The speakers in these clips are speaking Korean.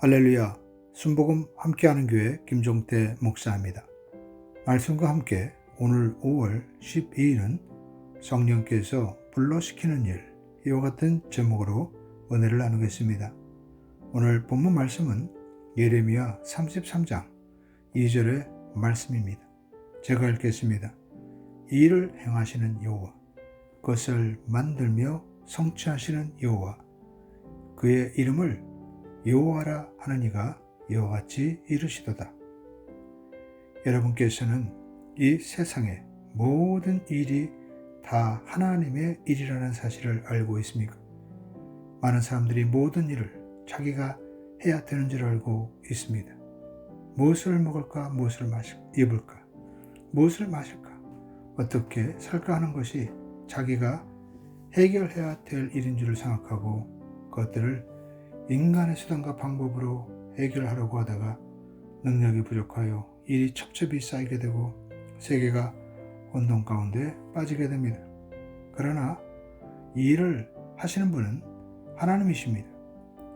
할렐루야, 순복음 함께하는 교회 김종태 목사입니다. 말씀과 함께 오늘 5월 12일은 성령께서 불러시키는 일, 이와 같은 제목으로 은혜를 나누겠습니다. 오늘 본문 말씀은 예레미야 33장 2절의 말씀입니다. 제가 읽겠습니다. 이 일을 행하시는 여호와, 그것을 만들며 성취하시는 여호와, 그의 이름을 여호와라 하는 이가 여호와같이 이르시도다. 여러분께서는 이 세상의 모든 일이 다 하나님의 일이라는 사실을 알고 있습니까? 많은 사람들이 모든 일을 자기가 해야 되는 줄 알고 있습니다. 무엇을 먹을까, 무엇을 마실, 입을까, 무엇을 마실까, 어떻게 살까 하는 것이 자기가 해결해야 될 일인 줄 생각하고 그것들을 인간의 수단과 방법으로 해결하려고 하다가 능력이 부족하여 일이 첩첩이 쌓이게 되고 세계가 혼돈 가운데 빠지게 됩니다. 그러나 이 일을 하시는 분은 하나님이십니다.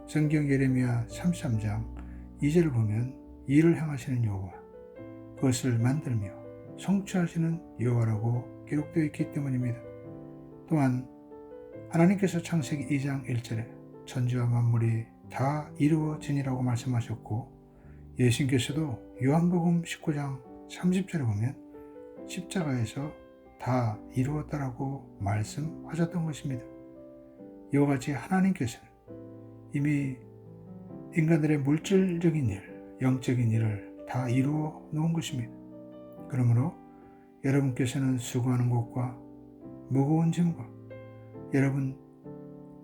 성경 예레미야 33장 2절을 보면 이 일을 행하시는 여호와 그것을 만들며 성취하시는 여호와라고 기록되어 있기 때문입니다. 또한 하나님께서 창세기 2장 1절에 천지와 만물이 다 이루어지니라고 말씀하셨고 예수님께서도 요한복음 19장 30절에 보면 십자가에서 다 이루었다라고 말씀하셨던 것입니다. 이와 같이 하나님께서는 이미 인간들의 물질적인 일, 영적인 일을 다 이루어 놓은 것입니다. 그러므로 여러분께서는 수고하는 것과 무거운 짐과 여러분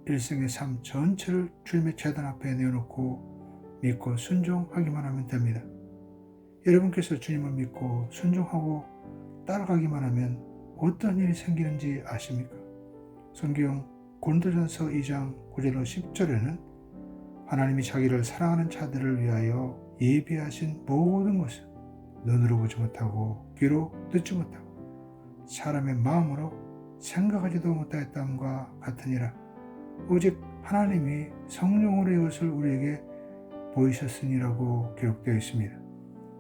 일생의 삶 전체를 주님의 재단 앞에 내어놓고 믿고 순종하기만 하면 됩니다. 여러분께서 주님을 믿고 순종하고 따라가기만 하면 어떤 일이 생기는지 아십니까? 성경 고린도전서 2장 9절로 10절에는 하나님이 자기를 사랑하는 자들을 위하여 예비하신 모든 것을 눈으로 보지 못하고 귀로 듣지 못하고 사람의 마음으로 생각하지도 못하였다함과 같으니라. 오직 하나님이 성령으로 이것을 우리에게 보이셨으니라고 기록되어 있습니다.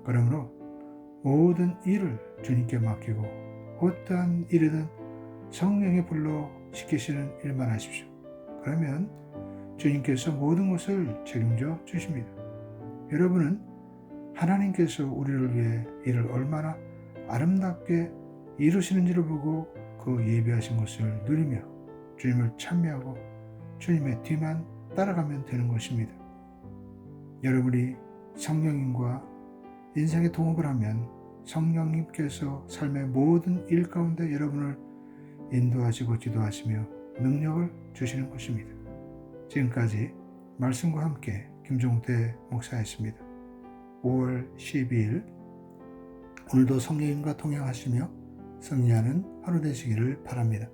그러므로 모든 일을 주님께 맡기고 어떠한 일이든 성령의 불로 시키시는 일만 하십시오. 그러면 주님께서 모든 것을 책임져 주십니다. 여러분은 하나님께서 우리를 위해 일을 얼마나 아름답게 이루시는지를 보고 그 예비하신 것을 누리며 주님을 찬미하고 주님의 뒤만 따라가면 되는 것입니다. 여러분이 성령님과 인생의 동업을 하면 성령님께서 삶의 모든 일 가운데 여러분을 인도하시고 지도하시며 능력을 주시는 것입니다. 지금까지 말씀과 함께 김종태 목사였습니다. 5월 12일 오늘도 성령님과 통행하시며 승리하는 하루 되시기를 바랍니다.